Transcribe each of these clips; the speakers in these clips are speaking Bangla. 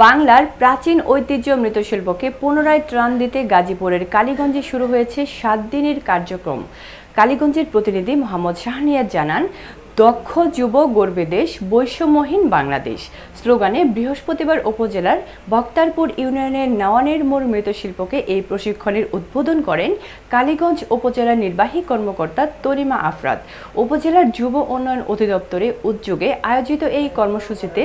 বাংলার প্রাচীন ঐতিহ্য মৃতশিল্পকে পুনরায় ত্রাণ দিতে গাজীপুরের কালীগঞ্জে শুরু হয়েছে সাত দিনের কার্যক্রম। কালীগঞ্জের প্রতিনিধি মোহাম্মদ শাহনিয়াজ জানান, দক্ষ যুব গর্বে দেশ, বৈষম্যহীন বাংলাদেশ। স্লোগানে, বৃহস্পতিবার উপজেলার বক্তারপুর ইউনিয়নের নওয়ানের মোড় মৃৎশিল্পকে এই প্রশিক্ষণের উদ্বোধন করেন কালীগঞ্জ উপজেলার নির্বাহী কর্মকর্তা তরিমা আফরাদ উপজেলার যুব উন্নয়ন অধিদপ্তরে উদ্যোগে আয়োজিত এই কর্মসূচিতে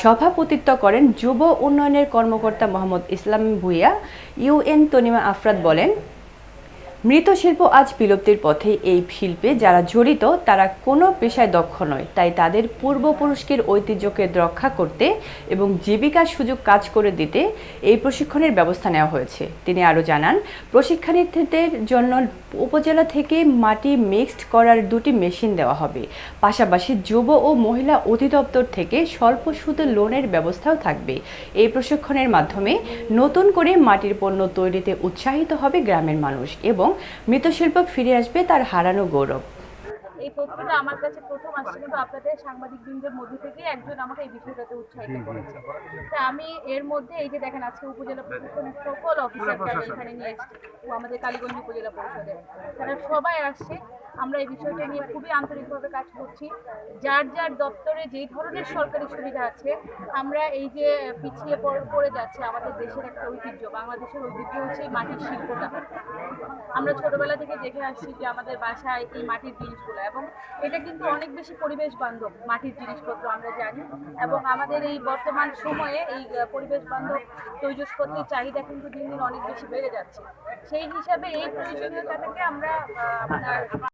সভাপতিত্ব করেন যুব উন্নয়নের কর্মকর্তা মোহাম্মদ ইসলাম ভুইয়া। ইউএন তনিমা আফরাদ বলেন মৃৎশিল্প আজ বিলুপ্তির পথে এই শিল্পে যারা জড়িত, তারা কোনো পেশায় দক্ষ নয়। তাই তাদের পূর্বপুরুষের ঐতিহ্যকে রক্ষা করতে এবং জীবিকার সুযোগ কাজ করে দিতে এই প্রশিক্ষণের ব্যবস্থা নেওয়া হয়েছে। তিনি আরও জানান প্রশিক্ষণার্থীদের জন্য উপজেলা থেকে মাটি মিক্সড করার দুটি মেশিন দেওয়া হবে। পাশাপাশি যুব ও মহিলা অধিদপ্তর থেকে স্বল্প সুদে লোনের ব্যবস্থাও থাকবে। এই প্রশিক্ষণের মাধ্যমে নতুন করে মাটির পণ্য তৈরিতে উৎসাহিত হবে গ্রামের মানুষ এবং মৃৎশিল্প ফিরে আসবে তার হারানো গৌরব। এই তথ্যটা আমার কাছে প্রথম আসছে কিন্তু আপনাদের সাংবাদিক বৃন্দের মধ্যে থেকে একজন আমাকে এই বিষয়টাতে উৎসাহিত করেছে। তা আমি এর মধ্যে এই যে দেখেন আজকে উপজেলা প্রশাসনের সকল অফিসাররা এখানে নিয়ে এসেছি ও আমাদের কালীগঞ্জ উপজেলা পরিষদের তারা সবাই আসছে। আমরা এই বিষয়টা নিয়ে খুবই আন্তরিকভাবে কাজ করছি। যার যার দপ্তরে যেই ধরনের সরকারি সুবিধা আছে আমরা এই যে পিছিয়ে পড়ে- পড়ে যাচ্ছে আমাদের দেশের একটা ঐতিহ্য। বাংলাদেশের ঐতিহ্য হচ্ছে এই মাটির শিল্পটা। আমরা ছোটবেলা থেকে দেখে আসছি যে আমাদের বাসায় এই মাটির জিনিসগুলো এবং এটা কিন্তু অনেক বেশি পরিবেশ বান্ধব মাটির জিনিসপত্র আমরা জানি। এবং আমাদের এই বর্তমান সময়ে এই পরিবেশ বান্ধব তৈজসপত্রের চাহিদা কিন্তু দিন দিন অনেক বেশি বেড়ে যাচ্ছে। সেই হিসাবে এই প্রয়োজনীয়তাটাকে আমরা আপনার